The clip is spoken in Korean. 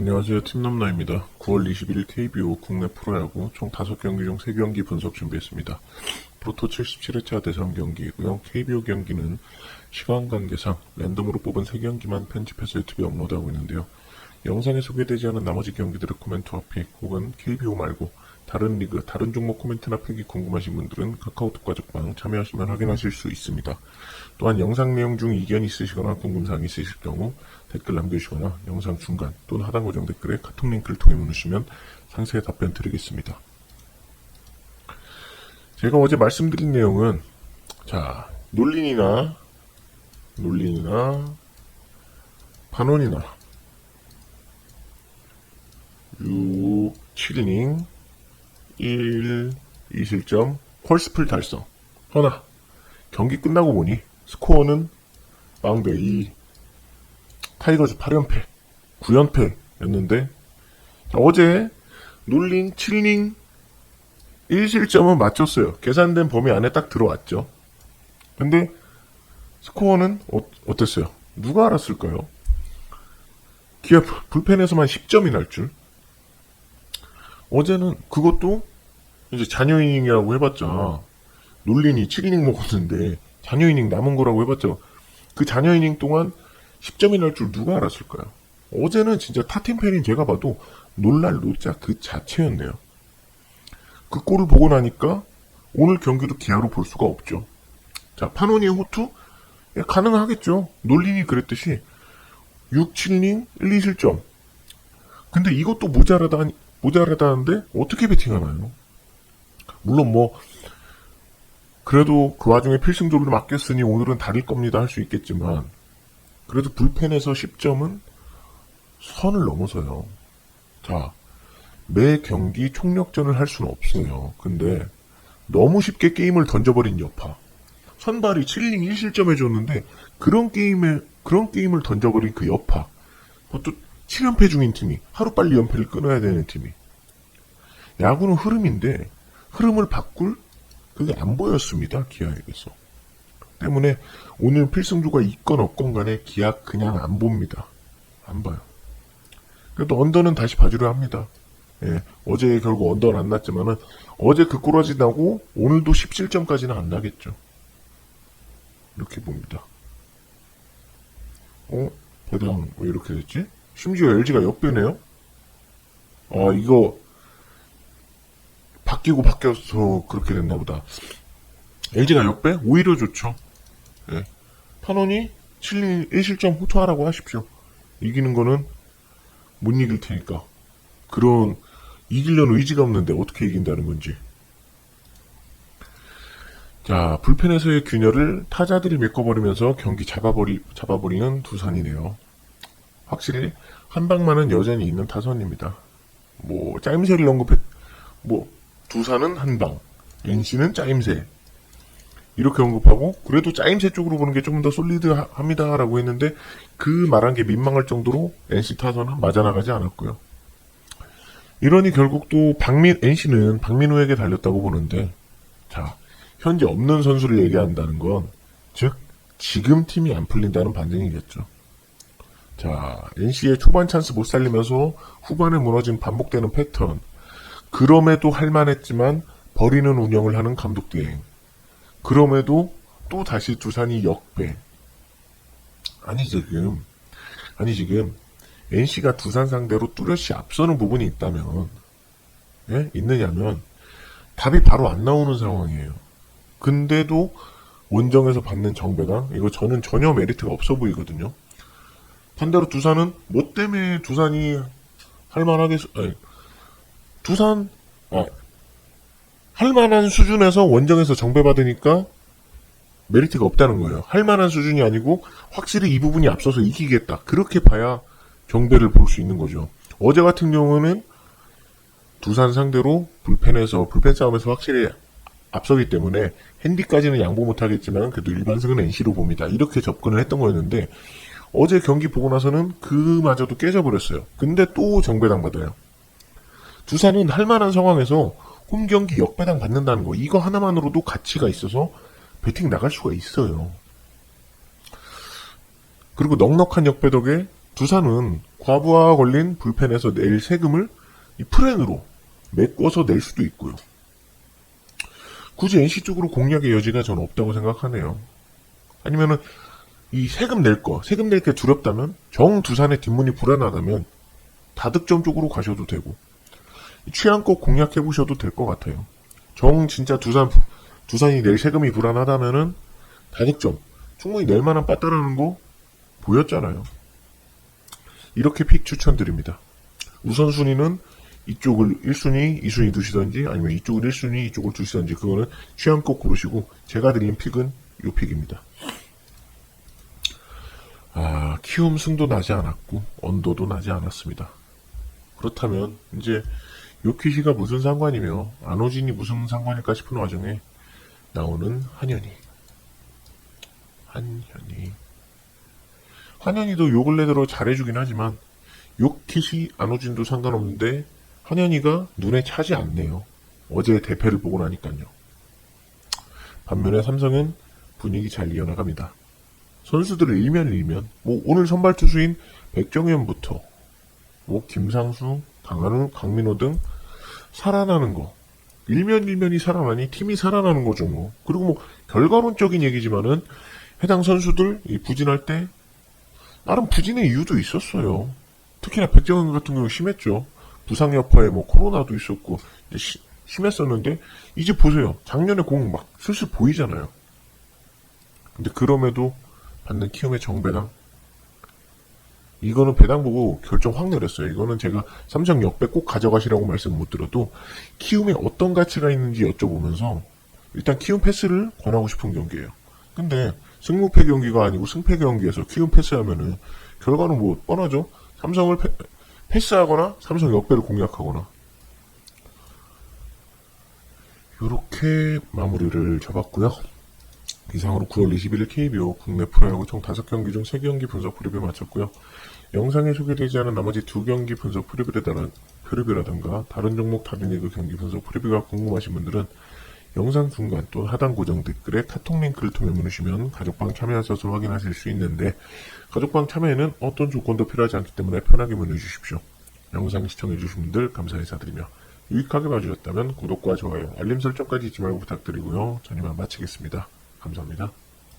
안녕하세요. 팀남나입니다. 9월 21일 KBO 국내 프로야구 총 5경기 중 3경기 분석 준비했습니다. 프로토 77회차 대선 경기이고요. KBO 경기는 시간 관계상 랜덤으로 뽑은 3경기만 편집해서 유튜브에 업로드하고 있는데요. 영상에 소개되지 않은 나머지 경기들의 코멘트 와 픽 혹은 KBO 말고 다른 리그, 다른 종목 코멘트나 픽이 궁금하신 분들은 카카오톡 가족방 참여하시면 확인하실 수 있습니다. 또한 영상 내용 중 이견 있으시거나 궁금사항 있으실 경우 댓글 남겨주시거나 영상 중간 또는 하단 고정 댓글에 카톡 링크를 통해 문의주시면 상세히 답변 드리겠습니다. 제가 어제 말씀드린 내용은 자 놀린이나 놀린이나 반원이나 6, 7이닝 1, 2실점 홀스플 달성 허나 경기 끝나고 보니 스코어는 빵대 2 타이거즈 8연패 9연패였는데 어제 놀린 7이닝 1실점은 맞췄어요. 계산된 범위 안에 딱 들어왔죠. 근데 스코어는 어, 어땠어요? 누가 알았을까요? 기아 불펜에서만 10점이 날 줄. 어제는 그것도 이제 잔여 이닝이라고 해봤자 놀린이 7이닝 먹었는데 잔여 이닝 남은 거라고 해봤자 그 잔여 이닝 동안 10점이 날 줄 누가 알았을까요? 어제는 진짜 타팀 팬인 제가 봐도 놀랄 노자 그 자체였네요. 그 골을 보고 나니까 오늘 경기도 기아로 볼 수가 없죠. 자, 파노니의 호투? 예, 가능하겠죠. 놀린이 그랬듯이 6, 7닝 1, 2실점. 근데 이것도 모자라다, 모자라다는데 어떻게 베팅하나요? 물론 뭐, 그래도 그 와중에 필승조를 맡겼으니 오늘은 다를 겁니다 할 수 있겠지만, 그래도 불펜에서 10점은 선을 넘어서요. 자, 매 경기 총력전을 할 수는 없어요. 근데 너무 쉽게 게임을 던져버린 여파. 선발이 7이닝 1실점 해줬는데 그런 게임에 그런 게임을 던져버린 그 여파. 그것도 7연패 중인 팀이 하루빨리 연패를 끊어야 되는 팀이. 야구는 흐름인데 흐름을 바꿀 그게 안 보였습니다. 기아에게서. 때문에 오늘 필승조가 있건 없건 간에 기아 그냥 안 봅니다. 안 봐요. 그래도 언더는 다시 봐주려 합니다. 예, 어제 결국 언더는 안 났지만은 어제 그 꼬라지 나고 오늘도 17점까지는 안 나겠죠. 이렇게 봅니다. 어? 배당 왜 이렇게 됐지? 심지어 LG가 역배네요? 아 이거 바뀌고 바뀌어서 그렇게 됐나 보다. LG가 역배? 오히려 좋죠. 예. 판원이 7인 1실점 호투하라고 하십시오. 이기는 거는 못 이길 테니까. 그런 이기려는 의지가 없는데 어떻게 이긴다는 건지. 자, 불펜에서의 균열을 타자들이 메꿔버리면서 경기 잡아버리, 잡아버리는 두산이네요. 확실히 한 방만은 여전히 있는 타선입니다. 뭐 짜임새를 언급했, 뭐 두산은 한 방, NC는 짜임새, 이렇게 언급하고 그래도 짜임새 쪽으로 보는 게좀더 솔리드합니다라고 했는데 그 말한 게 민망할 정도로 NC 타선은 맞아나가지 않았고요. 이러니 결국 또 박민 NC는 박민우에게 달렸다고 보는데 자 현재 없는 선수를 얘기한다는 건 즉 지금 팀이 안 풀린다는 반증이겠죠. 자 NC의 초반 찬스 못 살리면서 후반에 무너진 반복되는 패턴 그럼에도 할만했지만 버리는 운영을 하는 감독 대행 그럼에도 또 다시 두산이 역배. 아니 지금 아니 지금 NC가 두산 상대로 뚜렷이 앞서는 부분이 있다면 예? 있느냐면 답이 바로 안 나오는 상황이에요. 근데도 원정에서 받는 정배당 이거 저는 전혀 메리트가 없어 보이거든요. 반대로 두산은 뭐 때문에 두산이 할만하겠 아니, 두산 아, 할만한 수준에서 원정에서 정배받으니까 메리트가 없다는 거예요. 할만한 수준이 아니고 확실히 이 부분이 앞서서 이기겠다. 그렇게 봐야 정배를 볼 수 있는 거죠. 어제 같은 경우는 두산 상대로 불펜에서 불펜 싸움에서 확실히 앞서기 때문에 핸디까지는 양보 못하겠지만 그래도 일반승은 NC로 봅니다. 이렇게 접근을 했던 거였는데 어제 경기 보고 나서는 그마저도 깨져버렸어요. 근데 또 정배당 받아요. 두산은 할만한 상황에서 홈 경기 역배당 받는다는 거 이거 하나만으로도 가치가 있어서 배팅 나갈 수가 있어요. 그리고 넉넉한 역배덕에 두산은 과부하가 걸린 불펜에서 낼 세금을 이 프렌으로 메꿔서 낼 수도 있고요. 굳이 NC 쪽으로 공략의 여지가 저는 없다고 생각하네요. 아니면은 이 세금 낼 거, 세금 낼 게 두렵다면 정 두산의 뒷문이 불안하다면 다득점 쪽으로 가셔도 되고 취향껏 공략해 보셔도 될 것 같아요. 정 진짜 두산 두산이 낼 세금이 불안하다면은 다득점 충분히 낼 만한 빠따라는 거 보였잖아요. 이렇게 픽 추천드립니다. 우선순위는 이쪽을 1순위, 2순위 두시던지 아니면 이쪽을 1순위, 이쪽을 두시던지 그거는 취향껏 고르시고 제가 드린 픽은 요 픽입니다. 아, 키움 승도 나지 않았고 언도도 나지 않았습니다. 그렇다면 이제 요키시가 무슨 상관이며 안호진이 무슨 상관일까 싶은 와중에 나오는 한현희. 한현희. 한현희도 요 근래 들어 잘해주긴 하지만 요키시 안호진도 상관없는데 한현희가 눈에 차지 않네요. 어제 대패를 보고 나니까요. 반면에 삼성은 분위기 잘 이어나갑니다. 선수들을 일면 일면 뭐 오늘 선발 투수인 백정현부터 뭐 김상수, 강한우, 강민호 등 살아나는 거 일면 일면이 살아나니 팀이 살아나는 거죠 뭐 그리고 뭐 결과론적인 얘기지만은 해당 선수들 이 부진할 때 나름 부진의 이유도 있었어요. 특히나 백정현 같은 경우 심했죠. 부상 여파에 뭐 코로나도 있었고 시- 심했었는데 이제 보세요. 작년에 공 막 슬슬 보이잖아요. 근데 그럼에도 받는 키움의 정배당 이거는 배당 보고 결정 확 내렸어요. 이거는 제가 삼성 역배 꼭 가져가시라고 말씀 못 드려도 키움에 어떤 가치가 있는지 여쭤보면서 일단 키움 패스를 권하고 싶은 경기예요. 근데 승무패 경기가 아니고 승패 경기에서 키움 패스하면은 결과는 뭐 뻔하죠. 삼성을 패, 패스하거나 삼성 역배를 공략하거나 이렇게 마무리를 잡았고요. 이상으로 9월 21일 KBO 국내 프로야구 총 5경기 중 3경기 분석 프리뷰 마쳤고요. 영상에 소개되지 않은 나머지 2경기 분석 프리뷰에 따른 프리뷰라든가 다른 종목 다른 리그 경기 분석 프리뷰가 궁금하신 분들은 영상 중간 또 하단 고정 댓글에 카톡 링크를 통해 누르시면 가족방 참여하셔서 확인하실 수 있는데 가족방 참여에는 어떤 조건도 필요하지 않기 때문에 편하게 문의 주십시오. 영상 시청해주신 분들 감사 인사드리며 유익하게 봐주셨다면 구독과 좋아요, 알림 설정까지 잊지 말고 부탁드리고요. 전 이만 마치겠습니다. 감사합니다.